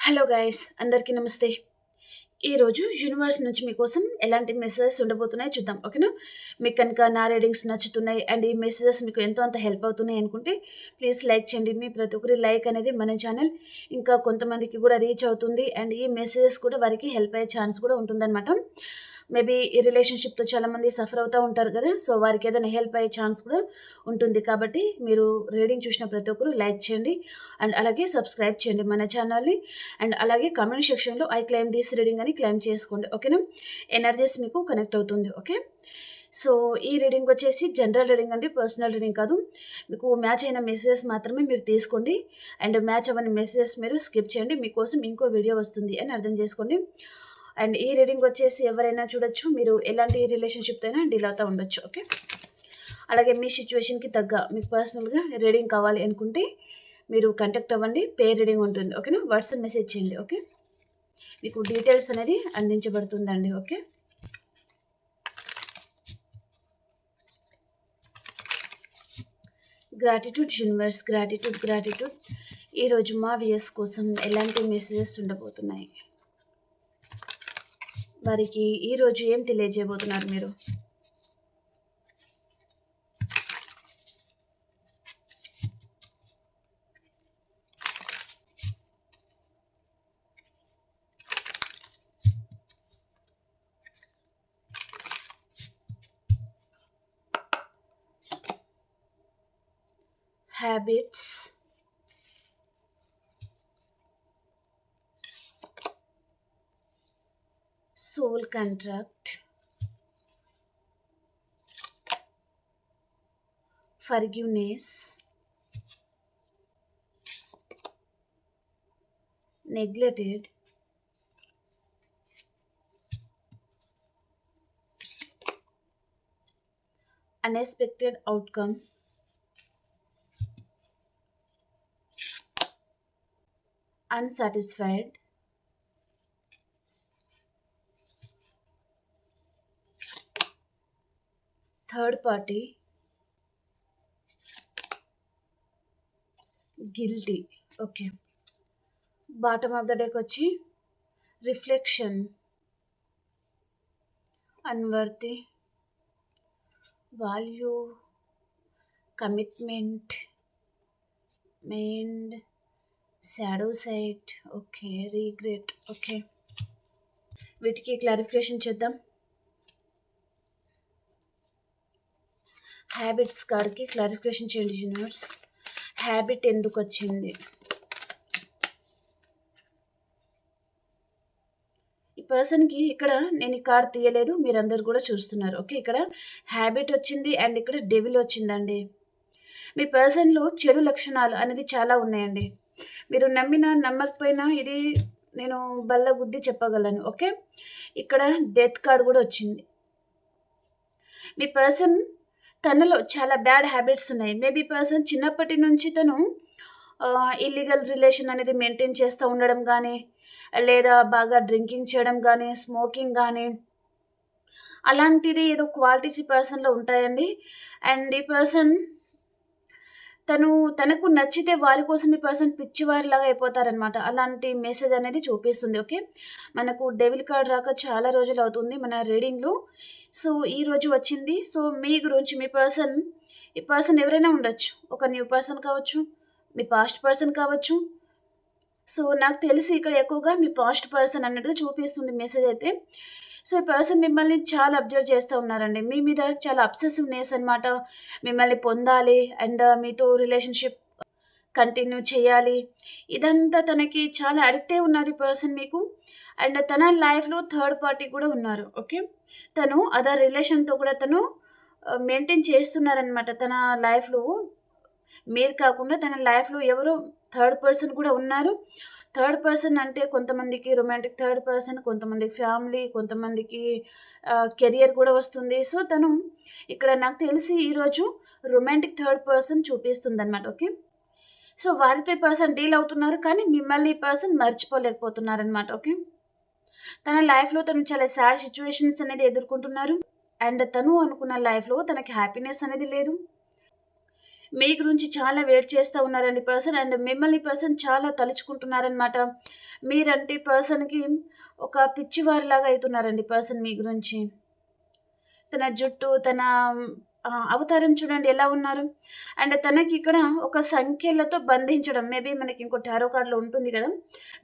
Hello guys అందరికీ నమస్తే. ఈరోజు యూనివర్స్ నుంచి మీకోసం ఎలాంటి మెసేజెస్ ఉండబోతున్నాయో చూద్దాం ఓకేనా మీకు కనుక నా రీడింగ్స్ నచ్చుతున్నాయి అండ్ ఈ మెసేజెస్ మీకు ఎంతో అంత హెల్ప్ అవుతున్నాయి అనుకుంటే ప్లీజ్ లైక్ చేయండి. మీ ప్రతి ఒక్కరి లైక్ అనేది మన ఛానల్ ఇంకా కొంతమందికి కూడా రీచ్ అవుతుంది అండ్ ఈ మెసేజెస్ కూడా వారికి హెల్ప్ అయ్యే ఛాన్స్ కూడా ఉంటుందన్నమాట. మేబీ ఈ రిలేషన్షిప్తో చాలామంది సఫర్ అవుతూ ఉంటారు కదా. సో వారికి ఏదైనా హెల్ప్ అయ్యే ఛాన్స్ కూడా ఉంటుంది. కాబట్టి మీరు రీడింగ్ చూసిన ప్రతి ఒక్కరు లైక్ చేయండి. అండ్ అలాగే సబ్స్క్రైబ్ చేయండి మన ఛానల్ని అండ్ అలాగే కామెంట్ సెక్షన్లో ఐ క్లైమ్ దిస్ రీడింగ్ అని క్లైమ్ చేసుకోండి. ఓకేనా ఎనర్జీస్ మీకు కనెక్ట్ అవుతుంది. ఓకే సో ఈ రీడింగ్ వచ్చేసి జనరల్ రీడింగ్ అండి పర్సనల్ రీడింగ్ కాదు. మీకు మ్యాచ్ అయిన మెసేజెస్ మాత్రమే మీరు తీసుకోండి. అండ్ మ్యాచ్ అవ్వని మెసేజెస్ మీరు స్కిప్ చేయండి. మీకోసం ఇంకో వీడియో వస్తుంది అని అర్థం చేసుకోండి. అండ్ ఈ రీడింగ్ వచ్చేసి ఎవరైనా చూడొచ్చు. మీరు ఎలాంటి రిలేషన్షిప్తో అయినా డీల్ అవుతూ ఉండొచ్చు ఓకే? అలాగే మీ సిచ్యువేషన్కి తగ్గ మీకు పర్సనల్గా రీడింగ్ కావాలి అనుకుంటే మీరు కాంటాక్ట్ అవ్వండి. పే రీడింగ్ ఉంటుంది ఓకేనా? వాట్సాప్ మెసేజ్ చేయండి ఓకే? మీకు డీటెయిల్స్ అనేది అందించబడుతుందండి okay? Gratitude universe gratitude gratitude. ఈరోజు మా వియర్స్ కోసం ఎలాంటి మెసేజెస్ ఉండబోతున్నాయి? వారికి ఈరోజు ఏం తెలియజేయబోతున్నారు మీరు? Habits soul contract. Forgiveness. Neglected. Unexpected outcome. Unsatisfied third party guilty okay bottom of the డేకి వచ్చి reflection unworthy value commitment mind shadow sight okay regret okay వీటికి క్లారిఫికేషన్ చేద్దాం. హ్యాబిట్స్ కార్డ్కి క్లారిఫికేషన్ చేయండి యూనివర్స్ హ్యాబిట్ ఎందుకు వచ్చింది? ఈ పర్సన్కి ఇక్కడ నేను ఈ కార్డ్ తీయలేదు మీరందరూ కూడా చూస్తున్నారు ఓకే ఇక్కడ హ్యాబిట్ వచ్చింది అండ్ ఇక్కడ డెవిల్ వచ్చిందండి. మీ పర్సన్లో చెడు లక్షణాలు అనేది చాలా ఉన్నాయండి. మీరు నమ్మినా నమ్మకపోయినా ఇది నేను బల్ల గుద్ది చెప్పగలను ఓకే ఇక్కడ డెత్ కార్డ్ కూడా వచ్చింది. మీ పర్సన్ తనలో చాలా బ్యాడ్ హ్యాబిట్స్ ఉన్నాయి. మేబీ పర్సన్ చిన్నప్పటి నుంచి తను ఇల్లీగల్ రిలేషన్ అనేది మెయింటైన్ చేస్తూ ఉండడం కానీ లేదా బాగా డ్రింకింగ్ చేయడం కానీ స్మోకింగ్ కానీ అలాంటిది ఏదో క్వాలిటీస్ ఈ పర్సన్లో ఉంటాయండి. అండ్ ఈ పర్సన్ తను తనకు నచ్చితే వారి కోసం ఈ పర్సన్ పిచ్చివారిలాగా అయిపోతారనమాట అలాంటి మెసేజ్ అనేది చూపిస్తుంది ఓకే? మనకు డెవిల్ కార్డ్ రాక చాలా రోజులు అవుతుంది మన రీడింగ్లో. సో ఈ రోజు వచ్చింది. సో మీ గురించి మీ పర్సన్ ఈ పర్సన్ ఎవరైనా ఉండొచ్చు. ఒక న్యూ పర్సన్ కావచ్చు మీ పాస్ట్ పర్సన్ కావచ్చు. సో నాకు తెలిసి ఇక్కడ ఎక్కువగా మీ పాస్ట్ పర్సన్ అన్నట్టుగా చూపిస్తుంది మెసేజ్ అయితే. సో ఈ పర్సన్ మిమ్మల్ని చాలా అబ్జర్వ్ చేస్తూ ఉన్నారండి. మీ మీద చాలా అబ్సెసివ్నెస్ అనమాట మిమ్మల్ని పొందాలి అండ్ uh, మీతో రిలేషన్షిప్ కంటిన్యూ చేయాలి. ఇదంతా తనకి చాలా అడిక్టే ఉన్నారు ఈ పర్సన్ మీకు. అండ్ తన లైఫ్లో థర్డ్ పార్టీ కూడా ఉన్నారు. ఓకే? తను అదర్ రిలేషన్తో కూడా తను uh, మెయింటైన్ చేస్తున్నారనమాట తన లైఫ్లో మీరు కాకుండా తన లైఫ్లో ఎవరో థర్డ్ పర్సన్ కూడా ఉన్నారు. థర్డ్ పర్సన్ అంటే కొంతమందికి రొమాంటిక్ థర్డ్ పర్సన్ కొంతమందికి ఫ్యామిలీ కొంతమందికి కెరియర్ కూడా వస్తుంది. సో తను ఇక్కడ నాకు తెలిసి ఈరోజు రొమాంటిక్ థర్డ్ పర్సన్ చూపిస్తుంది అనమాట ఓకే? సో వారితో పర్సన్ డీల్ అవుతున్నారు కానీ మిమ్మల్ని పర్సన్ మర్చిపోలేకపోతున్నారనమాట ఓకే? తన లైఫ్లో తను చాలా సాడ్ సిచ్యువేషన్స్ అనేది ఎదుర్కొంటున్నారు. అండ్ తను అనుకున్న లైఫ్లో తనకి హ్యాపీనెస్ అనేది లేదు. మీ గురించి చాలా వెయిట్ చేస్తూ ఉన్నారండి పర్సన్ అండ్ మిమ్మల్ని పర్సన్ చాలా తలుచుకుంటున్నారనమాట మీరంటే పర్సన్‌కి ఒక పిచ్చివారిలాగా అవుతున్నారండి పర్సన్ మీ గురించి. తన జుట్టు, తన అవతారం చూడండి ఎలా ఉన్నారు. అండ్ తనకి ఇక్కడ ఒక సంఖ్యలతో బంధించడం. మేబీ మనకి ఇంకో టారో కార్డ్‌లో ఉంటుంది కదా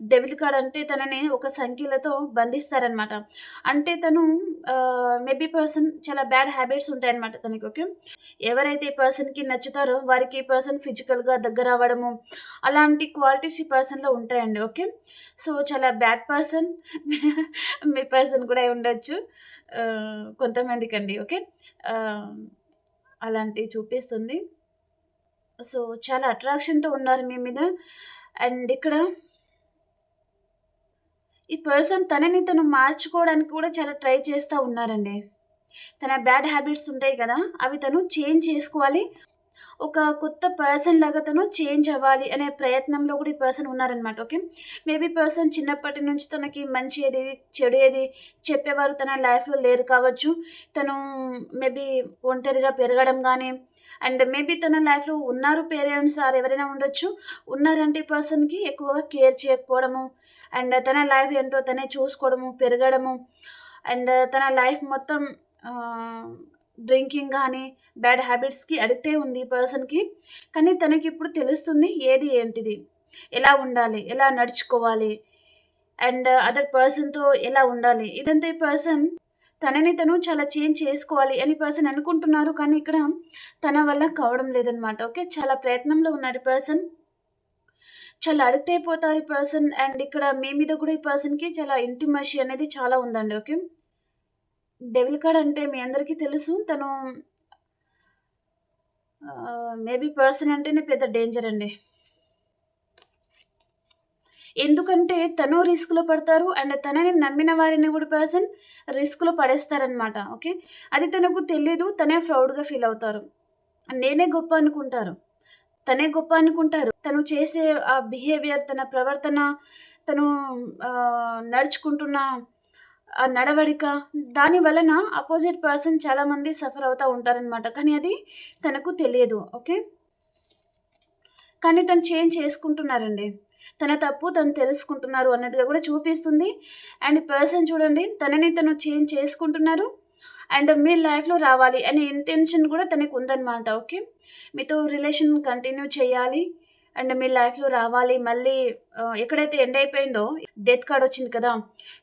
డెవిల్ కార్డ్ అంటే తనని ఒక సంఖ్యలతో బంధిస్తారనమాట. అంటే తను మేబీ పర్సన్ చాలా బ్యాడ్ హ్యాబిట్స్ ఉంటాయన్నమాట తనకి. ఓకే. ఎవరైతే ఈ పర్సన్‌కి నచ్చుతారో వారికి ఈ పర్సన్ ఫిజికల్‌గా దగ్గర అవ్వడము అలాంటి క్వాలిటీస్ ఈ పర్సన్‌లో ఉంటాయండి. ఓకే. సో, చాలా బ్యాడ్ పర్సన్ మీ పర్సన్ కూడా ఉండొచ్చు కొంతమందికి కొంతమందికండి. ఓకే. అలాంటివి చూపిస్తుంది. సో, చాలా అట్రాక్షన్‌తో ఉన్నారు మీ మీద. అండ్ ఇక్కడ ఈ పర్సన్ తనని తను మార్చుకోవడానికి కూడా చాలా ట్రై చేస్తూ ఉన్నారండి. తన బ్యాడ్ హ్యాబిట్స్ ఉంటాయి కదా అవి తను చేంజ్ చేసుకోవాలి. ఒక కొత్త పర్సన్‌లాగా తను చేంజ్ అవ్వాలి అనే ప్రయత్నంలో కూడా ఈ పర్సన్ ఉన్నారనమాట. ఓకే. మేబీ పర్సన్ చిన్నప్పటి నుంచి తనకి మంచి ఏది, చెడు ఏది చెప్పేవారు తన లైఫ్‌లో లేరు కావచ్చు. తను మేబీ ఒంటరిగా పెరగడం కానీ అండ్ మేబీ తన లైఫ్‌లో ఉన్నారు పేరెంట్స్ ఆర్ ఎవరైనా ఉండొచ్చు. ఉన్నారంటే పర్సన్‌కి ఎక్కువగా కేర్ చేయకపోవడము, అండ్ తన లైఫ్ ఏంటో తనే చూసుకోవడము, పెరగడము, అండ్ తన లైఫ్ మొత్తం డ్రింకింగ్ కానీ బ్యాడ్ హ్యాబిట్స్‌కి అడిక్ట్ అయి ఉంది ఈ పర్సన్‌కి. కానీ తనకి ఇప్పుడు తెలుస్తుంది ఏది ఏంటిది, ఎలా ఉండాలి, ఎలా నడుచుకోవాలి, అండ్ అదర్ పర్సన్‌తో ఎలా ఉండాలి. ఇదంతా ఈ పర్సన్ తనని తను చాలా చేంజ్ చేసుకోవాలి అని పర్సన్ అనుకుంటున్నారు. కానీ ఇక్కడ తన వల్ల కావడం లేదనమాట. ఓకే. చాలా ప్రయత్నంలో ఉన్నారు పర్సన్. చాలా అడిక్ట్ అయిపోతారు ఈ పర్సన్. అండ్ ఇక్కడ మీ మీద కూడా ఈ పర్సన్‌కి చాలా ఇంటిమసీ అనేది చాలా ఉందండి. ఓకే. డెవిల్ కార్డ్ అంటే మీ అందరికీ తెలుసు. తను మేబీ పర్సన్ అంటేనే పెద్ద డేంజర్ అండి. ఎందుకంటే తను రిస్క్‌లో పడతారు. అండ్ తనని నమ్మిన వారిని కూడా పర్సన్ రిస్క్‌లో పడేస్తారనమాట. ఓకే. అది తనకు తెలీదు. తనే ప్రౌడ్‌గా ఫీల్ అవుతారు. నేనే గొప్ప అనుకుంటారు. తనే గొప్ప అనుకుంటారు. తను చేసే ఆ బిహేవియర్, తన ప్రవర్తన, తను నడుచుకుంటున్న నడవడిక, దాని వలన అపోజిట్ పర్సన్ చాలామంది సఫర్ అవుతూ ఉంటారనమాట. కానీ అది తనకు తెలియదు. ఓకే. కానీ తను చేంజ్ చేసుకుంటున్నారండి. తన తప్పు తను తెలుసుకుంటున్నారు అన్నట్టుగా కూడా చూపిస్తుంది. అండ్ పర్సన్ చూడండి తనని తను చేంజ్ చేసుకుంటున్నారు. అండ్ మీ లైఫ్‌లో రావాలి అనే ఇంటెన్షన్ కూడా తనకు ఉందనమాట ఓకే. మీతో రిలేషన్ కంటిన్యూ చేయాలి. అండ్ మీ లైఫ్‌లో రావాలి. మళ్ళీ ఎక్కడైతే ఎండ్ అయిపోయిందో డెత్ కార్డ్ వచ్చింది కదా!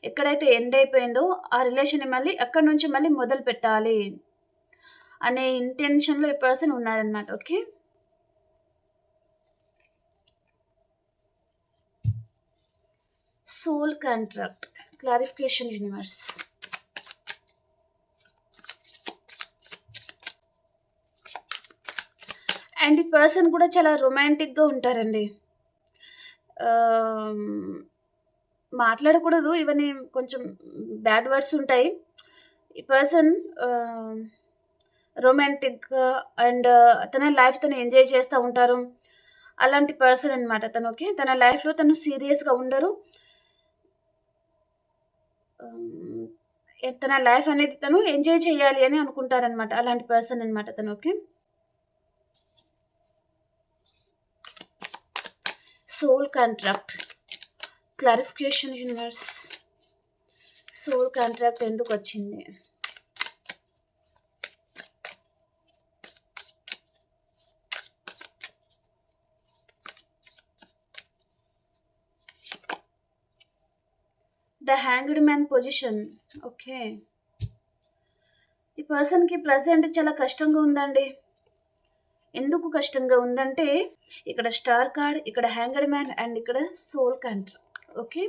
ఎక్కడైతే ఎండ్ అయిపోయిందో ఆ రిలేషన్‌ని మళ్ళీ అక్కడి నుంచి మళ్ళీ మొదలు పెట్టాలి అనే ఇంటెన్షన్‌లో ఈ పర్సన్ ఉన్నారనమాట. Okay. Soul contract. Clarification universe. And ఈ పర్సన్ కూడా చాలా రొమాంటిక్‌గా ఉంటారండి. మాట్లాడకూడదు. ఇవన్నీ కొంచెం బ్యాడ్ వర్డ్స్ ఉంటాయి. ఈ పర్సన్ రొమాంటిక్ రొమాంటిక్‌గా అండ్ తన లైఫ్ తను ఎంజాయ్ చేస్తూ ఉంటారు. అలాంటి పర్సన్ అనమాట తను. ఓకే. తన లైఫ్‌లో తను సీరియస్‌గా ఉండరు. తన లైఫ్ అనేది తను ఎంజాయ్ చేయాలి అని అనుకుంటారనమాట. అలాంటి పర్సన్ అనమాట తను. Okay. Soul contract. Clarification universe. Soul contract ఎందుకు వచ్చింది the hanged man position. Okay. ఈ పర్సన్‌కి ప్రజెంట్ చాలా కష్టంగా ఉందండి. ఎందుకు కష్టంగా ఉందంటే ఇక్కడ స్టార్ కార్డ్, ఇక్కడ హ్యాంగ్డ్ మ్యాన్ అండ్ ఇక్కడ సోల్ కంట్రీ ఓకే.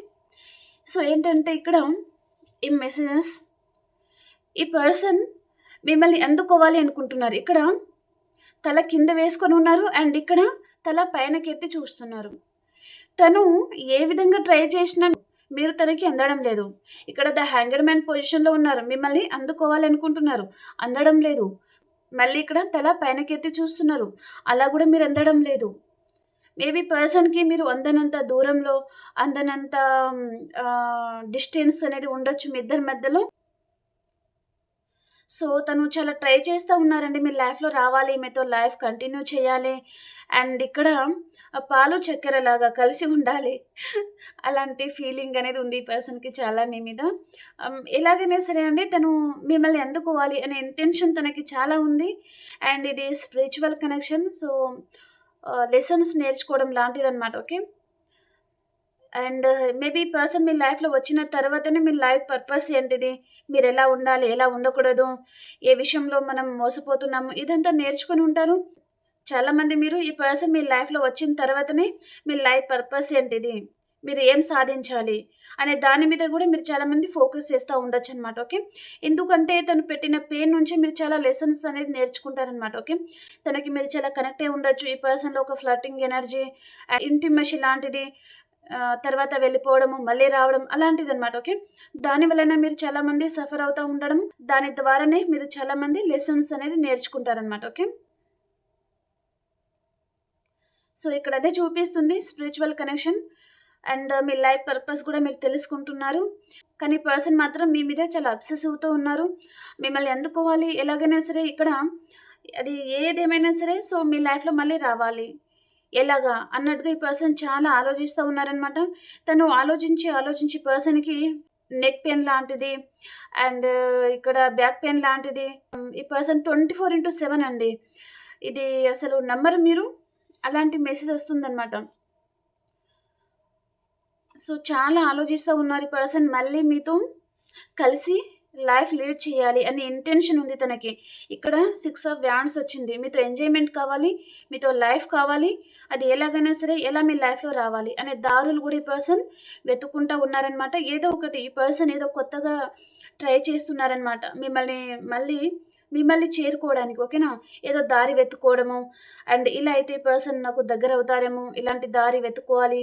సో, ఏంటంటే ఇక్కడ ఈ మెసేజెస్ ఈ పర్సన్ మిమ్మల్ని అందుకోవాలి అనుకుంటున్నారు. ఇక్కడ తల కింద వేసుకొని ఉన్నారు. అండ్ ఇక్కడ తల పైనకెత్తి చూస్తున్నారు. తను ఏ విధంగా ట్రై చేసినా మీరు తనకి అందడం లేదు. ఇక్కడ ద హ్యాంగర్ మ్యాన్ పొజిషన్‌లో ఉన్నారు. మిమ్మల్ని అందుకోవాలి అనుకుంటున్నారు. అందడం లేదు. మళ్ళీ ఇక్కడ తల పైనకెత్తి చూస్తున్నారు. అలా కూడా మీరు అందడం లేదు. మేబీ పర్సన్‌కి మీరు అందనంత దూరంలో, అందనంత డిస్టెన్స్ అనేది ఉండొచ్చు మీ ఇద్దరి మధ్యలో. సో, తను చాలా ట్రై చేస్తా ఉన్నారండి. మీ లైఫ్‌లో రావాలి, మీతో లైఫ్ కంటిన్యూ చేయాలి. అండ్ ఇక్కడ పాలు చక్కెర లాగా కలిసి ఉండాలి. అలాంటి ఫీలింగ్ అనేది ఉంది ఈ పర్సన్‌కి చాలా మీ మీద. ఎలాగైనా సరే అండి తను మిమ్మల్ని అందుకోవాలి అనే ఇంటెన్షన్ తనకి చాలా ఉంది. అండ్ ఇది స్పిరిచువల్ కనెక్షన్. సో, లెసన్స్ నేర్చుకోవడం లాంటిదనమాట. Okay. And uh, maybe person మీ లైఫ్‌లో వచ్చిన తర్వాతనే మీ లైఫ్ పర్పస్ ఏంటిది? మీరెలా ఉండాలి? ఎలా ఉండకూడదు? ఏ విషయంలో మనం మోసపోతున్నాము? ఇదంతా నేర్చుకొని ఉంటారు. చాలామంది మీరు ఈ పర్సన్ మీ లైఫ్‌లో వచ్చిన తర్వాతనే మీ లైఫ్ పర్పస్ ఏంటిది? మీరు ఏం సాధించాలి? అనే దాని మీద కూడా మీరు చాలామంది ఫోకస్ చేస్తూ ఉండొచ్చు అనమాట ఓకే. ఎందుకంటే తను పెట్టిన పెయిన్ నుంచి మీరు చాలా లెసన్స్ అనేది నేర్చుకుంటారనమాట. ఓకే. తనకి మీరు చాలా కనెక్ట్ అయ్యి ఉండొచ్చు. ఈ పర్సన్‌లో ఒక ఫ్లటింగ్ ఎనర్జీ, ఆహ్, లాంటిది తర్వాత వెళ్ళిపోవడము, మళ్ళీ రావడం అలాంటిది అనమాట ఓకే. దాని వలన మీరు చాలామంది సఫర్ అవుతూ ఉండడం, దాని ద్వారానే మీరు చాలా మంది లెసన్స్ అనేది నేర్చుకుంటారనమాట. ఓకే. సో, ఇక్కడ అదే చూపిస్తుంది స్పిరిచువల్ కనెక్షన్. అండ్ మీ లైఫ్ పర్పస్ కూడా మీరు తెలుసుకుంటున్నారు. కానీ పర్సన్ మాత్రం మీ మీద చాలా అబ్సెసివ్‌తో ఉన్నారు. మిమ్మల్ని అందుకోవాలి ఎలాగైనా సరే ఇక్కడ అది ఏదేమైనా సరే సో, మీ లైఫ్‌లో మళ్ళీ రావాలి. ఎలాగా? అన్నట్టుగా ఈ పర్సన్ చాలా ఆలోచిస్తూ ఉన్నారనమాట. తను ఆలోచించి, ఆలోచించి పర్సన్‌కి నెక్ పెయిన్ లాంటిది అండ్ uh, ఇక్కడ బ్యాక్ పెయిన్ లాంటిది ఈ పర్సన్ 24/7 అండి. ఇది అసలు నమ్మరు మీరు. అలాంటి మెసేజ్ వస్తుందనమాట. సో, చాలా ఆలోచిస్తూ ఉన్నారు ఈ పర్సన్ మళ్ళీ మీతో కలిసి లైఫ్ లీడ్ చేయాలి అనే ఇంటెన్షన్ ఉంది తనకి. ఇక్కడ సిక్స్ ఆఫ్ వ్యాండ్స్ వచ్చింది. మీతో ఎంజాయ్‌మెంట్ కావాలి, మీతో లైఫ్ కావాలి. అది ఎలాగైనా సరే ఎలా మీ లైఫ్‌లో రావాలి అనే దారులు కూడా ఈ పర్సన్ వెతుక్కుంటూ ఉన్నారనమాట. ఏదో ఒకటి ఈ పర్సన్ ఏదో కొత్తగా ట్రై చేస్తున్నారనమాట. మిమ్మల్ని మళ్ళీ మిమ్మల్ని చేరుకోవడానికి. ఓకేనా. ఏదో దారి వెతుక్కోవడము అండ్ ఇలా అయితే ఈ పర్సన్ నాకు దగ్గర అవుతారేమో ఇలాంటి దారి వెతుక్కోవాలి.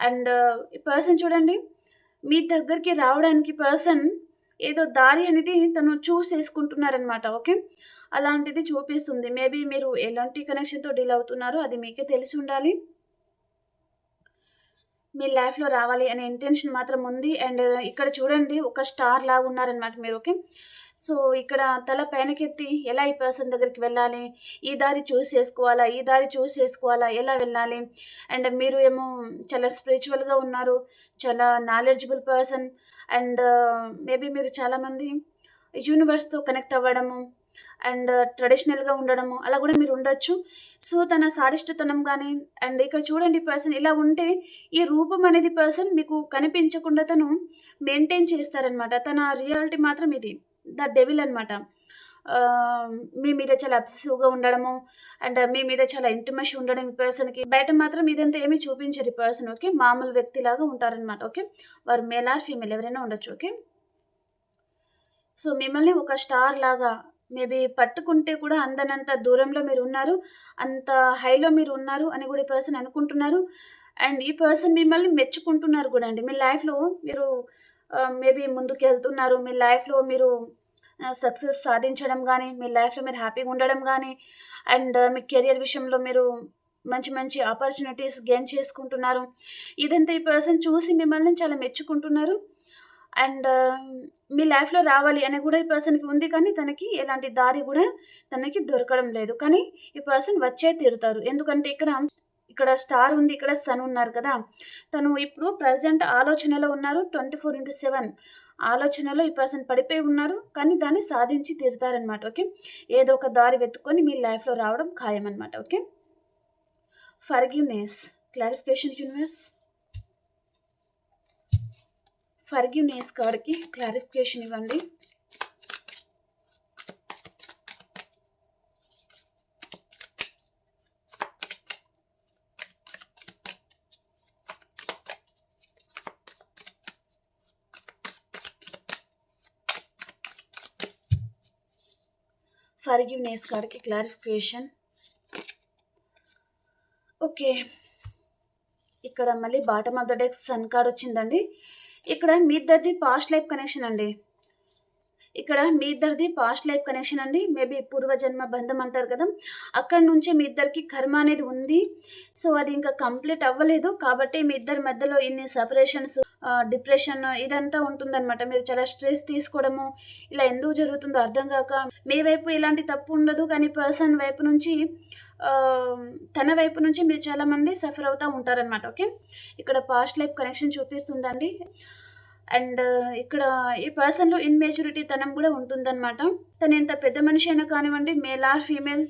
అండ్ ఈ పర్సన్ చూడండి మీ దగ్గరికి రావడానికి పర్సన్ ఏదో దారి అనేది తను చూస్ చేసుకుంటున్నారనమాట. ఓకే. అలాంటిది చూపిస్తుంది. మేబీ మీరు ఎలాంటి కనెక్షన్‌తో డీల్ అవుతున్నారో అది మీకే తెలిసి ఉండాలి. మీ లైఫ్‌లో రావాలి అనే ఇంటెన్షన్ మాత్రం ఉంది. అండ్ ఇక్కడ చూడండి ఒక స్టార్ లాగా ఉన్నారనమాట మీరు. ఓకే. సో, ఇక్కడ తల పైనకెత్తి ఎలా ఈ పర్సన్ దగ్గరికి వెళ్ళాలి? ఈ దారి చూస్ చేసుకోవాలా? ఈ దారి చూస్ చేసుకోవాలా? ఎలా వెళ్ళాలి? అండ్ మీరు ఏమో చాలా స్పిరిచువల్గా ఉన్నారు. చాలా knowledgeable person and uh, maybe మీరు చాలామంది యూనివర్స్‌తో కనెక్ట్ అవ్వడము అండ్ uh, ట్రెడిషనల్‌గా ఉండడము అలా కూడా మీరు ఉండొచ్చు. సో, తన సాడిష్టతనం కానీ అండ్ ఇక్కడ చూడండి పర్సన్ ఇలా ఉంటే ఈ రూపం అనేది పర్సన్ మీకు కనిపించకుండా తను మెయింటైన్ చేస్తారనమాట. తన రియాలిటీ మాత్రం ఇది. ద డెవిల్ అనమాట. మీ మీద చాలా అబ్సెసివ్‌గా ఉండడము అండ్ మీ మీద చాలా ఇంటిమసీ ఉండడం ఈ పర్సన్‌కి. బయట మాత్రం ఇదంతా ఏమి చూపించరు ఈ పర్సన్. ఓకే. మామూలు వ్యక్తిలాగా ఉంటారనమాట. ఓకే. వారు మేల్ ఆర్ ఫీమేల్ ఎవరైనా ఉండొచ్చు. ఓకే. సో, మిమ్మల్ని ఒక స్టార్ లాగా మేబీ పట్టుకుంటే కూడా అందనంత దూరంలో మీరు ఉన్నారు అంత హైలో మీరు ఉన్నారు అని కూడా ఈ పర్సన్ అనుకుంటున్నారు. అండ్ ఈ పర్సన్ మిమ్మల్ని మెచ్చుకుంటున్నారు కూడా అండి. మీ లైఫ్‌లో మీరు మేబీ మేబీ ముందుకెళ్తున్నారు. మీ లైఫ్‌లో మీరు సక్సెస్ సాధించడం కానీ మీ లైఫ్‌లో మీరు హ్యాపీగా ఉండడం కానీ అండ్ మీ కెరియర్ విషయంలో మీరు మంచి మంచి ఆపర్చునిటీస్ గెయిన్ చేసుకుంటున్నారు. ఇదంతా ఈ పర్సన్ చూసి మిమ్మల్ని చాలా మెచ్చుకుంటున్నారు. అండ్ మీ లైఫ్‌లో రావాలి అని కూడా ఈ పర్సన్‌కి ఉంది. కానీ తనకి ఎలాంటి దారి కూడా తనకి దొరకడం లేదు. కానీ ఈ పర్సన్ వచ్చే తీరుతారు. ఎందుకంటే ఇక్కడ ఇక్కడ స్టార్ ఉంది. ఇక్కడ సన్ ఉన్నారు కదా! తను ఇప్పుడు ప్రజెంట్ ఆలోచనలో ఉన్నారు. 24/7 ఆలోచనలో ఈ పర్సన్ పడిపోయి ఉన్నారు. కానీ దాన్ని సాధించి తీరుతారనమాట. ఓకే. ఏదో ఒక దారి వెతుక్కొని మీ లైఫ్‌లో రావడం ఖాయం అనమాట okay. Forgiveness clarification universe. Forgiveness కార్డ్‌కి క్లారిఫికేషన్ ఇవ్వండి. ఫర్‌గివ్‌నెస్ కార్డ్‌కి క్లారిఫికేషన్. ఓకే. ఇక్కడ మళ్ళీ bottom of the deck sun card వచ్చిందండి. ఇక్కడ మీ ఇద్దరిది పాస్ట్ లైఫ్ కనెక్షన్ అండి. ఇక్కడ మీ ఇద్దరిది పాస్ట్ లైఫ్ కనెక్షన్ అండి. మేబీ పూర్వజన్మ బంధం అంటారు కదా! అక్కడి నుంచే మీ ఇద్దరికి కర్మ అనేది ఉంది. సో, అది ఇంకా కంప్లీట్ అవ్వలేదు. కాబట్టి మీ ఇద్దరి మధ్యలో ఇన్ని సపరేషన్స్ డిప్రెషన్ ఇదంతా ఉంటుందనమాట. మీరు చాలా స్ట్రెస్ తీసుకోవడము, ఇలా ఎందుకు జరుగుతుందో అర్థం కాక మీ వైపు ఇలాంటి తప్పు ఉండదు. కానీ పర్సన్ వైపు నుంచి తన వైపు నుంచి మీరు చాలామంది సఫర్ అవుతూ ఉంటారనమాట. ఓకే. ఇక్కడ పాస్ట్ లైఫ్ కనెక్షన్ చూపిస్తుందండి. అండ్ ఇక్కడ ఈ పర్సన్‌లో ఇన్మెచ్యూరిటీ తనం కూడా ఉంటుందనమాట. తను ఎంత పెద్ద మనిషి అయినా కానివ్వండి, మేల్ ఆర్ ఫీమేల్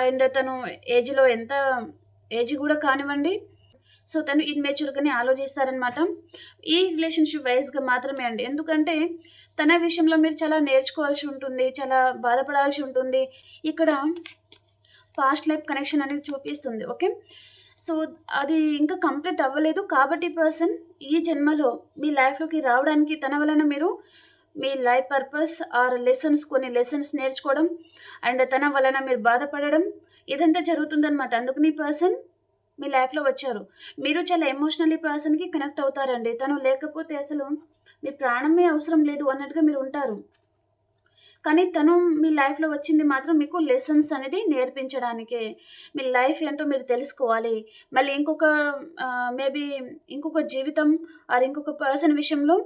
అండ్ తను ఏజ్‌లో ఎంత ఏజ్ కూడా కానివ్వండి. సో, తను ఇన్మెచ్యూర్గానే ఆలోచిస్తారనమాట. ఈ రిలేషన్‌షిప్ వైస్‌గా మాత్రమే అండి. ఎందుకంటే తన విషయంలో మీరు చాలా నేర్చుకోవాల్సి ఉంటుంది. చాలా బాధపడాల్సి ఉంటుంది. ఇక్కడ పాస్ట్ లైఫ్ కనెక్షన్ అనేది చూపిస్తుంది. ఓకే. సో, అది ఇంకా కంప్లీట్ అవ్వలేదు. కాబట్టి పర్సన్ ఈ జన్మలో మీ లైఫ్‌లోకి రావడానికి తన వలన మీరు మీ లైఫ్ పర్పస్ ఆర్ లెసన్స్ కొన్ని లెసన్స్ నేర్చుకోవడం అండ్ తన వలన మీరు బాధపడడం ఇదంతా జరుగుతుందనమాట. అందుకని పర్సన్ మీ లైఫ్‌లో వచ్చారు. మీరు చాలా ఎమోషనల్లీ పర్సన్‌కి కనెక్ట్ అవుతారండి. తను లేకపోతే అసలు మీ ప్రాణమే అవసరం లేదు అన్నట్టుగా మీరు ఉంటారు. కానీ తను మీ లైఫ్‌లో వచ్చింది మాత్రం మీకు లెసన్స్ అనేది నేర్పించడానికే. మీ లైఫ్ ఏంటో మీరు తెలుసుకోవాలి. మళ్ళీ ఇంకొక మేబీ ఇంకొక జీవితం ఆర్ ఇంకొక పర్సన్ విషయంలో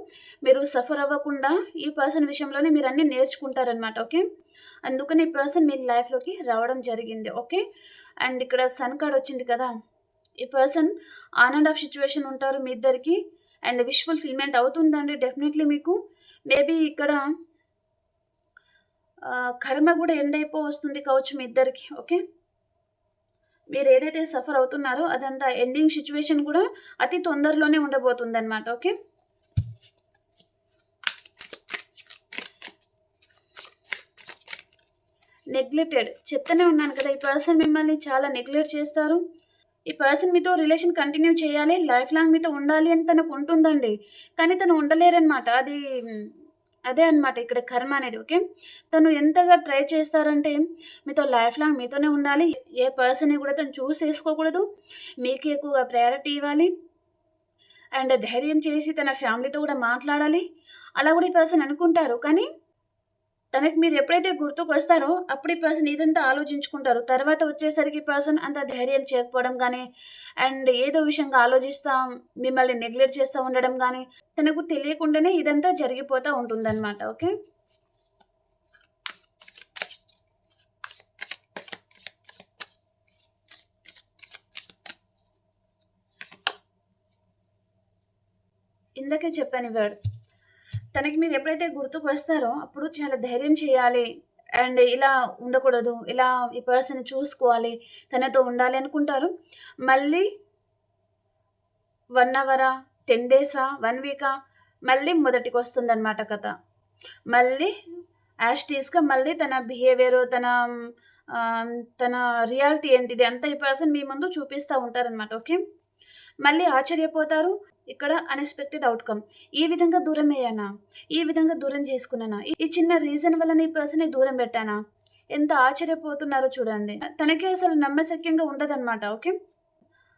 మీరు సఫర్ అవ్వకుండా ఈ పర్సన్ విషయంలోనే మీరు అన్నీ నేర్చుకుంటారనమాట. ఓకే. అందుకని ఈ పర్సన్ మీ లైఫ్‌లోకి రావడం జరిగింది. ఓకే. అండ్ ఇక్కడ సన్ కార్డ్ వచ్చింది కదా! ఈ person on and off situation ఉంటారు మీ ఇద్దరికీ. అండ్ విష్ ఫుల్‌ఫిల్‌మెంట్ అవుతుందండి డెఫినెట్‌లీ మీకు. మేబీ ఇక్కడ కర్మ కూడా ఎండ్ అయిపో వస్తుంది కావచ్చు మీ ఇద్దరికి. ఓకే. మీరు ఏదైతే సఫర్ అవుతున్నారో అదంతా ఎండింగ్ సిచ్యువేషన్ కూడా అతి తొందరలోనే ఉండబోతుందనమాట. ఓకే. నెగ్లెక్టెడ్ చెప్తూనే ఉన్నాను కదా! ఈ పర్సన్ మిమ్మల్ని చాలా నెగ్లెక్ట్ చేస్తారు. ఈ పర్సన్ మీతో రిలేషన్ కంటిన్యూ చేయాలి. లైఫ్ లాంగ్ మీతో ఉండాలి అని తనకు ఉంటుందండి. కానీ తను ఉండలేరనమాట. అది అదే అనమాట ఇక్కడ కర్మ అనేది. ఓకే. తను ఎంతగా ట్రై చేస్తారంటే మీతో లైఫ్ లాంగ్ మీతోనే ఉండాలి. ఏ పర్సన్‌ని కూడా తను చూస్ చేసుకోకూడదు. మీకే ఎక్కువగా ప్రయారిటీ ఇవ్వాలి. అండ్ ధైర్యం చేసి తన ఫ్యామిలీతో కూడా మాట్లాడాలి. అలా కూడా ఈ పర్సన్ అనుకుంటారు. కానీ తనకి మీరు ఎప్పుడైతే గుర్తుకొస్తారో అప్పుడు ఈ పర్సన్ ఇదంతా ఆలోచించుకుంటారు. తర్వాత వచ్చేసరికి పర్సన్ అంత ధైర్యం చేయకపోవడం కానీ అండ్ ఏదో విషయంగా ఆలోచిస్తా మిమ్మల్ని నెగ్లెక్ట్ చేస్తూ ఉండడం కానీ తనకు తెలియకుండానే ఇదంతా జరిగిపోతూ ఉంటుందన్నమాట ఓకే. ఇందాకే చెప్పాను ఈ వర్డ్. తనకి మీరు ఎప్పుడైతే గుర్తుకు వస్తారో అప్పుడు చాలా ధైర్యం చేయాలి. అండ్ ఇలా ఉండకూడదు. ఇలా ఈ పర్సన్ చూసుకోవాలి. తనతో ఉండాలి అనుకుంటారు. మళ్ళీ వన్ అవరా? 10 డేసా? వన్ వీకా? మళ్ళీ మొదటికి వస్తుందన్నమాట కథ. మళ్ళీ యాజ్ టీజ్‌గా మళ్ళీ తన బిహేవియర్ తన తన రియాలిటీ ఏంటిది అంతా ఈ పర్సన్ మీ ముందు చూపిస్తా ఉంటారనమాట. ఓకే. మళ్ళీ ఆశ్చర్యపోతారు. ఇక్కడ అన్‌ఎక్స్‌పెక్టెడ్ అవుట్కమ్ ఈ విధంగా దూరం అయ్యానా ఈ విధంగా దూరం చేసుకున్నానా? ఈ చిన్న రీజన్ వల్ల ఈ పర్సన్‌ని దూరం పెట్టానా? ఎంత ఆశ్చర్యపోతున్నారో చూడండి. తనకే అసలు నమ్మశక్యంగా ఉండదనమాట. ఓకే.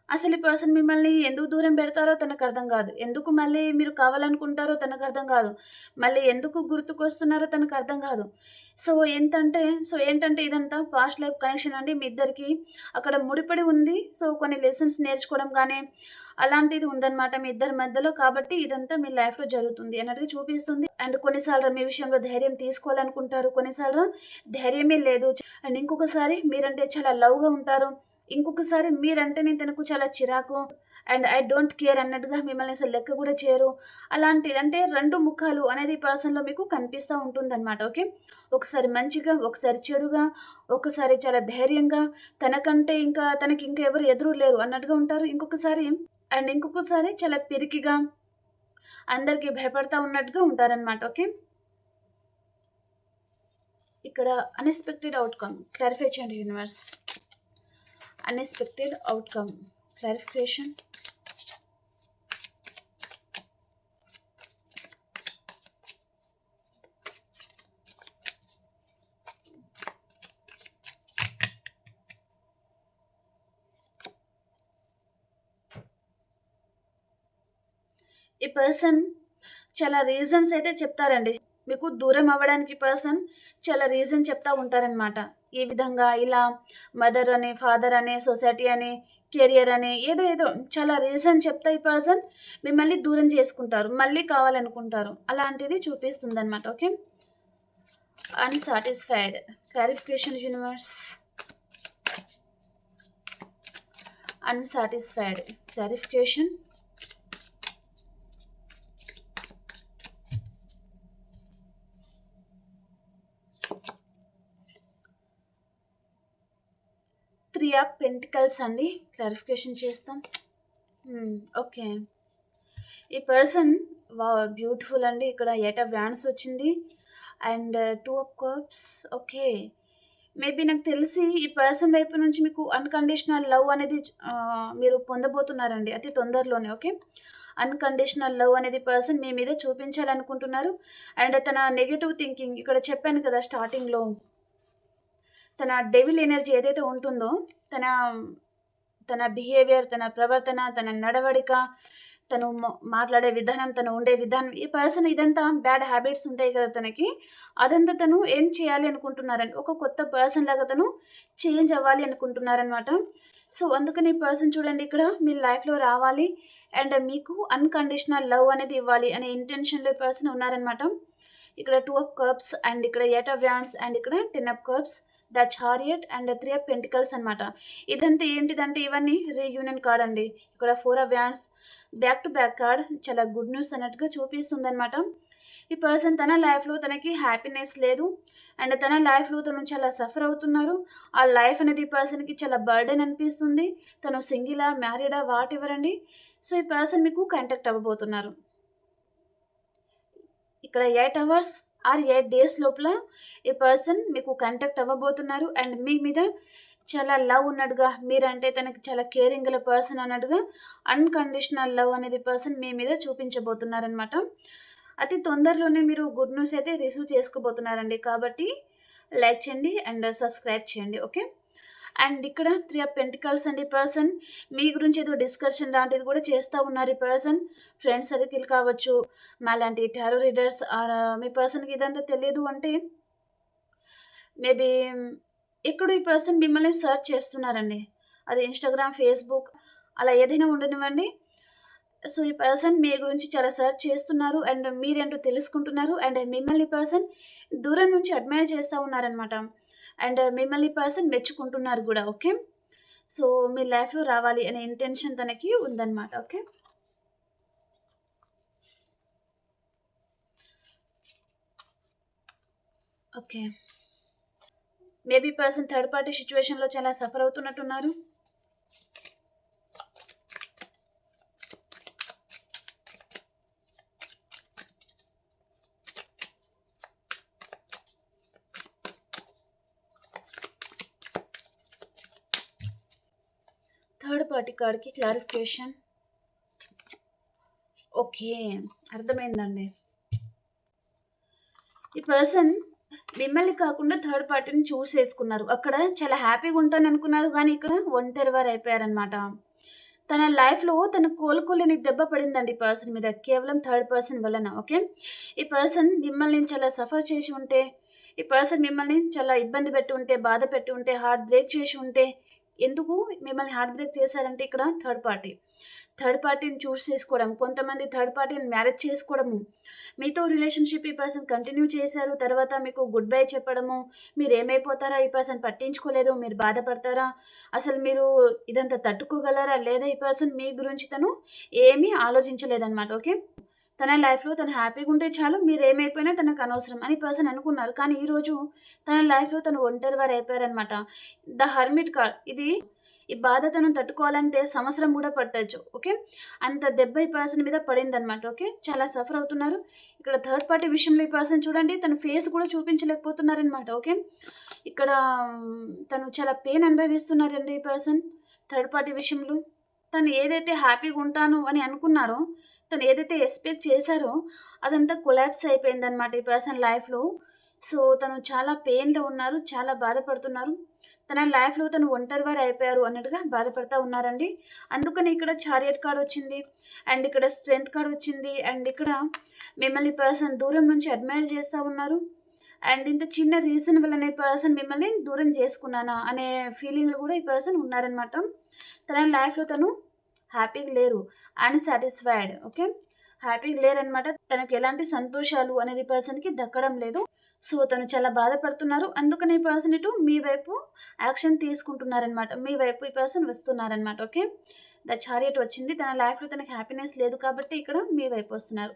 అసలు ఈ పర్సన్ మిమ్మల్ని ఎందుకు దూరం పెడతారో తనకి అర్థం కాదు ఎందుకు మళ్ళీ మీరు కావాలనుకుంటారో తనకి అర్థం కాదు మళ్ళీ ఎందుకు గుర్తుకొస్తున్నారో తనకి అర్థం కాదు సో, ఎంతంటే సో, ఏంటంటే ఇదంతా పాస్ట్ లైఫ్ కనెక్షన్ అండి మీ ఇద్దరికి అక్కడ ముడిపడి ఉంది. సో, కొన్ని లెసన్స్ నేర్చుకోవడం కానీ అలాంటిది ఉందన్నమాట మీ ఇద్దరి మధ్యలో. కాబట్టి ఇదంతా మీ లైఫ్‌లో జరుగుతుంది అన్నట్టుగా చూపిస్తుంది. అండ్ కొన్నిసార్లు మీ విషయంలో ధైర్యం తీసుకోవాలనుకుంటారు. కొన్నిసార్లు ధైర్యమే లేదు. అండ్ ఇంకొకసారి మీరంటే చాలా లవ్‌గా ఉంటారు. ఇంకొకసారి మీరంటేనే తనకు చాలా చిరాకు. అండ్ ఐ డోంట్ కేర్ అన్నట్టుగా మిమ్మల్ని అసలు లెక్క కూడా చేయరు. అలాంటిది అంటే రెండు ముఖాలు అనేది పర్సన్‌లో మీకు కనిపిస్తా ఉంటుందనమాట. ఓకే. ఒకసారి మంచిగా, ఒకసారి చెడుగా, ఒకసారి చాలా ధైర్యంగా, తనకంటే ఇంకా తనకి ఇంకా ఎవరు ఎదురు లేరు అన్నట్టుగా ఉంటారు. ఇంకొకసారి అండ్ ఇంకొకసారి చాలా పిరికిగా, అందరికీ భయపడతా ఉన్నట్టుగా ఉంటారనమాట. ఓకే. ఇక్కడ అన్‌ఎక్స్‌పెక్టెడ్ అవుట్కమ్ క్లారిఫై చేయండి యూనివర్స్. Unexpected outcome clarification. ఈ పర్సన్ చాలా రీజన్స్ అయితే చెప్తారండి. మీకు దూరం అవ్వడానికి పర్సన్ చాలా రీజన్ చెప్తా ఉంటారనమాట ఈ విధంగా ఇలా మదర్ అని ఫాదర్ అని సొసైటీ అని కెరియర్ అని ఏదో ఏదో చాలా రీజన్ చెప్తా ఈ పర్సన్ మిమ్మల్ని దూరం చేసుకుంటారు మళ్ళీ కావాలనుకుంటారు. అలాంటిది చూపిస్తుంది అనమాట okay unsatisfied clarification universe unsatisfied clarification of pentacles అండి. క్లారిఫికేషన్ చేస్తాం. ఓకే. ఈ పర్సన్ వా బ్యూటిఫుల్ అండి. ఇక్కడ ఎయిట్ ఆఫ్ వ్యాన్స్ వచ్చింది. And two of cups okay. Maybe నాకు తెలిసి ఈ పర్సన్ వైపు నుంచి మీకు అన్కండిషనల్ లవ్ అనేది మీరు పొందబోతున్నారండి. అతి తొందరలోనే ఓకే. అన్కండిషనల్ లవ్ అనేది పర్సన్ మీ మీద చూపించాలనుకుంటున్నారు. అండ్ తన నెగిటివ్ థింకింగ్ ఇక్కడ చెప్పాను కదా స్టార్టింగ్లో తన డెవిల్ ఎనర్జీ ఏదైతే ఉంటుందో తన తన బిహేవియర్ తన ప్రవర్తన తన నడవడిక తను మాట్లాడే విధానం తను ఉండే విధానం ఈ పర్సన్ ఇదంతా బ్యాడ్ హ్యాబిట్స్ ఉంటాయి కదా తనకి అదంతా తను ఏం చేయాలి అనుకుంటున్నారని ఒక కొత్త పర్సన్ లాగా తను చేంజ్ అవ్వాలి అనుకుంటున్నారనమాట సో అందుకని పర్సన్ చూడండి ఇక్కడ మీ లైఫ్లో రావాలి అండ్ మీకు అన్కండిషనల్ లవ్ అనేది ఇవ్వాలి అనే ఇంటెన్షన్లో పర్సన్ ఉన్నారనమాట ఇక్కడ టూ ఆఫ్ కప్స్ అండ్ ఇక్కడ ఎయిట్ ఆఫ్ వ్యాండ్స్ అండ్ ఇక్కడ ten of cups the chariot and three of pentacles అనమాట ఇదంతా ఏంటిదంటే ఇవన్నీ రీయూనియన్ కార్డ్ అండి. ఇక్కడ four of wands back to back card చాలా గుడ్ న్యూస్ అన్నట్టుగా చూపిస్తుంది అనమాట ఈ పర్సన్ తన లైఫ్లో తనకి హ్యాపీనెస్ లేదు. అండ్ తన లైఫ్లో తను చాలా సఫర్ అవుతున్నారు. ఆ లైఫ్ అనేది ఈ పర్సన్కి చాలా బర్డెన్ అనిపిస్తుంది. తను సింగిలా మ్యారీడా వాట్ ఎవరండి సో ఈ పర్సన్ మీకు కాంటాక్ట్ అవ్వబోతున్నారు. ఇక్కడ eight hours or eight days లోపల ఈ పర్సన్ మీకు కాంటాక్ట్ అవ్వబోతున్నారు. అండ్ మీ మీద చాలా లవ్ ఉన్నట్టుగా మీరంటే తనకి చాలా కేరింగ్ గల పర్సన్ అన్నట్టుగా అన్కండిషనల్ లవ్ అనేది పర్సన్ మీ మీద చూపించబోతున్నారనమాట అతి తొందరలోనే మీరు గుడ్ న్యూస్ అయితే రిసీవ్ చేసుకోబోతున్నారండి. కాబట్టి లైక్ చేయండి అండ్ సబ్స్క్రైబ్ చేయండి. ఓకే అండ్ ఇక్కడ త్రీ ఆఫ్ పెంటికల్స్ అండి పర్సన్. మీ గురించి ఏదో డిస్కషన్ లాంటిది కూడా చేస్తూ ఉన్నారు ఈ పర్సన్. ఫ్రెండ్ సర్కిల్ కావచ్చు మాలాంటి టారో రీడర్స్ ఆర్ మీ పర్సన్కి ఇదంతా తెలియదు అంటే మేబీ ఎక్కడ ఈ పర్సన్ మిమ్మల్ని సర్చ్ చేస్తున్నారండి. అది ఇన్స్టాగ్రామ్ ఫేస్బుక్ అలా ఏదైనా ఉండనివ్వండి. సో ఈ పర్సన్ మీ గురించి చాలా సర్చ్ చేస్తున్నారు అండ్ మీరేంటో తెలుసుకుంటున్నారు అండ్ మిమ్మల్ని పర్సన్ దూరం నుంచి అడ్మైర్ చేస్తూ ఉన్నారనమాట అండ్ మిమ్మల్ని పర్సన్ మెచ్చుకుంటున్నారు కూడా ఓకే? సో మీ లైఫ్లో రావాలి అనే ఇంటెన్షన్ తనకి ఉందన్నమాట okay? Okay. Maybe person third party సిచ్యువేషన్లో చాలా సఫర్ అవుతున్నట్టున్నారు? కాడికి క్లారిఫికేషన్. ఓకే అర్థమైందండి. ఈ పర్సన్ మిమ్మల్ని కాకుండా థర్డ్ పార్టీని చూస్ చేసుకున్నారు. అక్కడ చాలా హ్యాపీగా ఉంటాను అనుకున్నారు కానీ ఇక్కడ ఒంటరి వారు అయిపోయారనమాట తన లైఫ్లో తన కోలుకోలేని దెబ్బ పడిందండి ఈ పర్సన్ మీద. కేవలం థర్డ్ పర్సన్ వలన ఓకే? ఈ పర్సన్ మిమ్మల్ని చాలా సఫర్ చేసి ఉంటే ఈ పర్సన్ మిమ్మల్ని చాలా ఇబ్బంది పెట్టి ఉంటే బాధ పెట్టి ఉంటే హార్ట్ బ్రేక్ చేసి ఉంటే ఎందుకు మిమ్మల్ని హార్ట్ బ్రేక్ చేశారంటే ఇక్కడ థర్డ్ పార్టీ థర్డ్ పార్టీని చూస్ చేసుకోవడం కొంతమంది థర్డ్ పార్టీని మ్యారేజ్ చేసుకోవడము. మీతో రిలేషన్షిప్ ఈ పర్సన్ కంటిన్యూ చేశారు తర్వాత మీకు గుడ్ బై చెప్పడము. మీరు ఏమైపోతారా? ఈ పర్సన్ పట్టించుకోలేదు మీరు బాధపడతారా? అసలు మీరు ఇదంతా తట్టుకోగలరా? లేదా ఈ పర్సన్ మీ గురించి తను ఏమీ ఆలోచించలేదన్నమాట ఓకే? తన లైఫ్లో తను హ్యాపీగా ఉంటే చాలు మీరు ఏమైపోయినా తనకు అనవసరం అని పర్సన్ అనుకున్నారు. కానీ ఈరోజు తన లైఫ్లో తను ఒంటరి వారు అయిపోయారనమాట ద హర్మిట్ కార్డ్ ఇది ఈ బాధ తను తట్టుకోవాలంటే సంవత్సరం కూడా పట్టచ్చు ఓకే? అంత దెబ్బ ఈ పర్సన్ మీద పడిందనమాట ఓకే? చాలా సఫర్ అవుతున్నారు. ఇక్కడ థర్డ్ పార్టీ విషయంలో ఈ పర్సన్ చూడండి తన ఫేస్ కూడా చూపించలేకపోతున్నారనమాట ఓకే? ఇక్కడ తను చాలా పెయిన్ అనుభవిస్తున్నారండి ఈ పర్సన్ థర్డ్ పార్టీ విషయంలో. తను ఏదైతే హ్యాపీగా ఉంటాను అని అనుకున్నారో తను ఏదైతే ఎక్స్పెక్ట్ చేశారో అదంతా కొలాప్స్ అయిపోయిందనమాట ఈ పర్సన్ లైఫ్లో సో తను చాలా పెయిన్లో ఉన్నారు చాలా బాధపడుతున్నారు. తన లైఫ్లో తను ఒంటరి వారు అయిపోయారు అన్నట్టుగా బాధపడతా ఉన్నారండి. అందుకని ఇక్కడ చారియట్ కార్డ్ వచ్చింది అండ్ ఇక్కడ స్ట్రెంగ్త్ కార్డ్ వచ్చింది అండ్ ఇక్కడ మిమ్మల్ని పర్సన్ దూరం నుంచి అడ్మైర్ చేస్తూ ఉన్నారు. అండ్ ఇంత చిన్న రీజన్ వల్ల పర్సన్ మిమ్మల్ని దూరం చేసుకున్నానా అనే ఫీలింగ్లు కూడా ఈ పర్సన్ ఉన్నారనమాట తన లైఫ్లో తను హ్యాపీగా లేరు అన్సాటిస్ఫైడ్ ఓకే హ్యాపీగా లేరనమాట తనకు ఎలాంటి సంతోషాలు అనేది పర్సన్కి దక్కడం లేదు. సో తను చాలా బాధపడుతున్నారు. అందుకని ఈ పర్సన్ ఇటు మీ వైపు యాక్షన్ తీసుకుంటున్నారనమాట మీ వైపు ఈ పర్సన్ వస్తున్నారనమాట ఓకే ద చారియట్ వచ్చింది. తన లైఫ్లో తనకి హ్యాపీనెస్ లేదు కాబట్టి ఇక్కడ మీ వైపు వస్తున్నారు.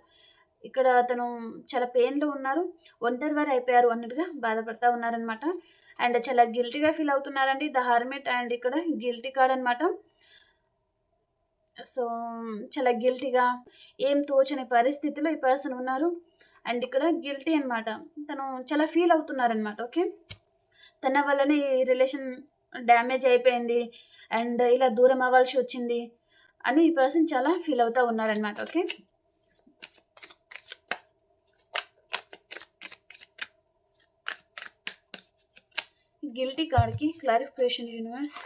ఇక్కడ తను చాలా పెయిన్లో ఉన్నారు. ఒంటరి వారు అయిపోయారు అన్నట్టుగా బాధపడతా ఉన్నారనమాట అండ్ చాలా గిల్టీగా ఫీల్ అవుతున్నారండి. ద హార్మెట్ అండ్ ఇక్కడ గిల్టీ కార్డ్ అనమాట సో చాలా గిల్టీగా ఏం తోచని పరిస్థితిలో ఈ పర్సన్ ఉన్నారు. అండ్ ఇక్కడ గిల్టీ అనమాట తను చాలా ఫీల్ అవుతున్నారనమాట ఓకే తన వల్లనే ఈ రిలేషన్ డ్యామేజ్ అయిపోయింది అండ్ ఇలా దూరం అవ్వాల్సి వచ్చింది అని ఈ పర్సన్ చాలా ఫీల్ అవుతూ ఉన్నారనమాట ఓకే గిల్టీ కార్డ్కి క్లారిఫికేషన్ యూనివర్స్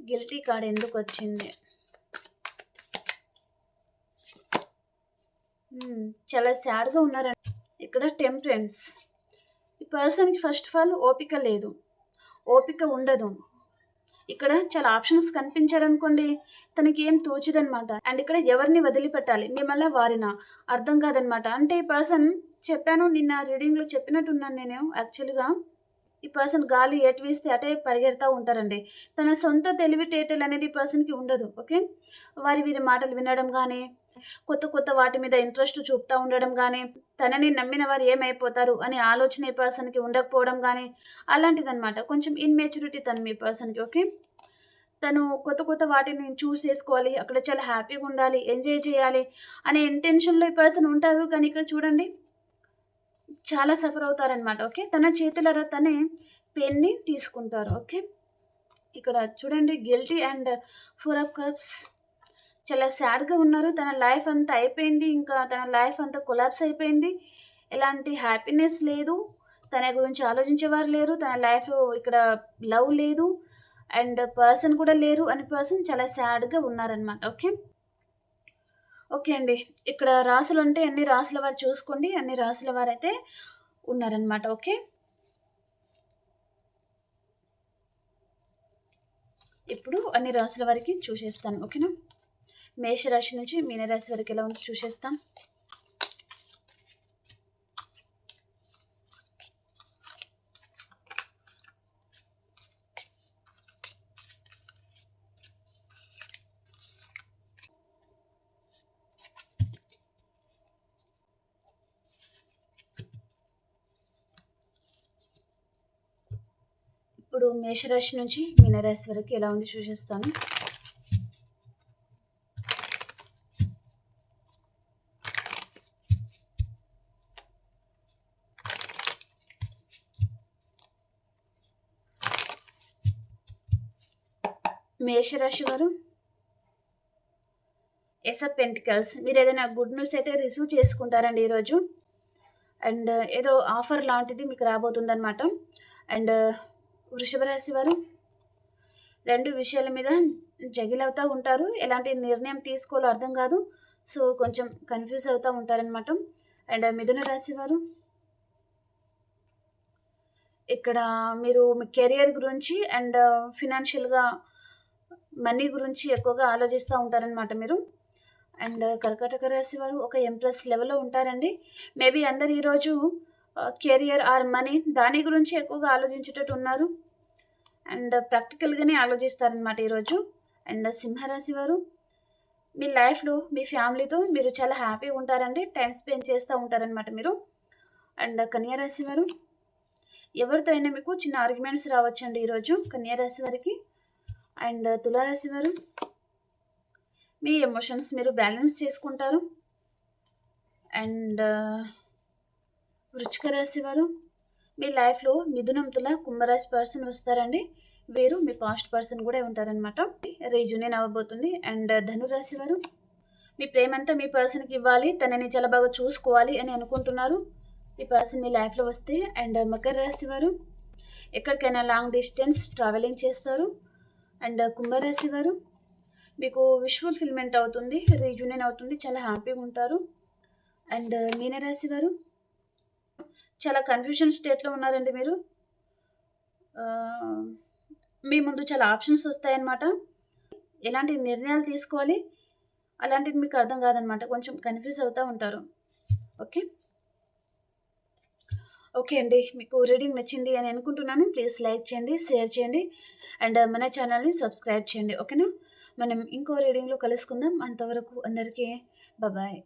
గిల్టీ కార్డ్ ఎందుకు వచ్చింది? చాలా సాడ్గా ఉన్నారండి ఇక్కడ టెంపరెన్స్ ఈ పర్సన్కి ఫస్ట్ ఆఫ్ ఆల్ ఓపిక లేదు. ఓపిక ఉండదు. ఇక్కడ చాలా ఆప్షన్స్ కనిపించారనుకోండి తనకి ఏం తోచదనమాట అండ్ ఇక్కడ ఎవరిని వదిలిపెట్టాలి? మిమ్మల్ని వారినా? అర్థం కాదనమాట అంటే ఈ పర్సన్ చెప్పాను నిన్న రీడింగ్లో చెప్పినట్టున్నాను నేను యాక్చువల్గా. ఈ పర్సన్ గాలి ఎటు వేస్తే అటే పరిగెడతా ఉంటారండి. తన సొంత తెలివితేటలు అనేది ఈ పర్సన్కి ఉండదు. ఓకే? వారి వీరి మాటలు వినడం కానీ కొత్త కొత్త వాటి మీద ఇంట్రెస్ట్ చూపుతా ఉండడం కానీ తనని నమ్మిన వారు ఏమైపోతారు అనే ఆలోచన ఈ పర్సన్కి ఉండకపోవడం కానీ అలాంటిదన్నమాట. కొంచెం ఇన్మెచ్యూరిటీ తను మీ పర్సన్కి ఓకే? తను కొత్త కొత్త వాటిని చూస్ చేసుకోవాలి అక్కడ చాలా హ్యాపీగా ఉండాలి ఎంజాయ్ చేయాలి అనే ఇంటెన్షన్లో ఈ పర్సన్ ఉంటారు. కానీ ఇక్కడ చూడండి చాలా సఫర్ అవుతారనమాట ఓకే? తన చేతులరా తనే పెన్ని తీసుకుంటారు ఓకే? ఇక్కడ చూడండి guilty and four of cups చాలా సాడ్గా ఉన్నారు తన లైఫ్ అంతా అయిపోయింది ఇంకా తన లైఫ్ అంతా కొలాప్స్ అయిపోయింది. ఎలాంటి హ్యాపీనెస్ లేదు తన గురించి ఆలోచించేవారు లేరు తన లైఫ్లో ఇక్కడ లవ్ లేదు అండ్ పర్సన్ కూడా లేరు అని పర్సన్ చాలా సాడ్గా ఉన్నారనమాట ఓకే? ఓకే అండి. ఇక్కడ రాసులు అంటే అన్ని రాసుల వారు చూసుకోండి. అన్ని రాసుల వారు అయితే ఉన్నారనమాట ఓకే? ఇప్పుడు అన్ని రాసుల వారికి చూసేస్తాను. ఓకేనా? మేషరాశి నుంచి మీనరాశి వరకు ఎలా ఉందో చూసేస్తాం ఇప్పుడు మేషరాశి నుంచి మీనరాశి వరకు ఎలా ఉంది చూసేస్తాను మేషరాశి వారు ఎస్ ఆఫ్ పెంటికల్స్ మీరు ఏదైనా గుడ్ న్యూస్ అయితే రిసీవ్ చేసుకుంటారండి ఈరోజు. అండ్ ఏదో ఆఫర్ లాంటిది మీకు రాబోతుందన్నమాట. అండ్ వృషభ రాశి వారు రెండు విషయాల మీద జగిల్ అవుతూ ఉంటారు. ఎలాంటి నిర్ణయం తీసుకోవాలో అర్థం కాదు. సో కొంచెం కన్ఫ్యూజ్ అవుతూ ఉంటారనమాట అండ్ మిథున రాశి వారు ఇక్కడ మీరు మీ కెరియర్ గురించి అండ్ ఫినాన్షియల్గా మనీ గురించి ఎక్కువగా ఆలోచిస్తూ ఉంటారనమాట మీరు. అండ్ కర్కటక రాశి వారు ఒక ఎంప్రెస్ లెవెల్లో ఉంటారండి. మేబీ అందరు ఈరోజు కెరియర్ ఆర్ మనీ దాని గురించి ఎక్కువగా ఆలోచించేటట్టు ఉన్నారు అండ్ ప్రాక్టికల్గానే ఆలోచిస్తారనమాట ఈరోజు. అండ్ సింహరాశి వారు మీ లైఫ్లో మీ ఫ్యామిలీతో మీరు చాలా హ్యాపీగా ఉంటారండి టైం స్పెండ్ చేస్తూ ఉంటారనమాట మీరు. అండ్ కన్యారాశి వారు ఎవరితో అయినా మీకు చిన్న ఆర్గ్యుమెంట్స్ రావచ్చండి ఈరోజు కన్యారాశి వారికి. అండ్ తులారాశి వారు మీ ఎమోషన్స్ మీరు బ్యాలెన్స్ చేసుకుంటారు. అండ్ వృచ్చిక రాశి వారు మీ లైఫ్లో మిథునం తుల కుంభరాశి పర్సన్ వస్తారండి. వీరు మీ పాస్ట్ పర్సన్ కూడా ఉంటారనమాట రీజూనియన్ అవ్వబోతుంది అండ్ ధనురాశి వారు మీ ప్రేమంతా మీ పర్సన్కి ఇవ్వాలి. తనని చాలా బాగా చూసుకోవాలి అని అనుకుంటున్నారు. ఈ పర్సన్ మీ లైఫ్లో వస్తే అండ్ మకర రాశి వారు ఎక్కడికైనా లాంగ్ డిస్టెన్స్ ట్రావెలింగ్ చేస్తారు. అండ్ కుంభరాశి వారు మీకు విజువల్ ఫిల్మెంట్ అవుతుంది. రీజూనియన్ అవుతుంది చాలా హ్యాపీగా ఉంటారు. అండ్ మీనరాశి వారు చాలా కన్ఫ్యూషన్ స్టేట్లో ఉన్నారండి మీరు. మీ ముందు చాలా ఆప్షన్స్ వస్తాయన్నమాట. ఎలాంటి నిర్ణయాలు తీసుకోవాలి? అలాంటిది మీకు అర్థం కాదనమాట కొంచెం కన్ఫ్యూజ్ అవుతూ ఉంటారు. ఓకే? ఓకే అండి. మీకు రీడింగ్ నచ్చింది అని అనుకుంటున్నాను. ప్లీజ్ లైక్ చేయండి షేర్ చేయండి అండ్ uh, మన ఛానల్ని సబ్స్క్రైబ్ చేయండి. ఓకేనా? మనం ఇంకో రీడింగ్లో కలుసుకుందాం. అంతవరకు అందరికీ బాయ్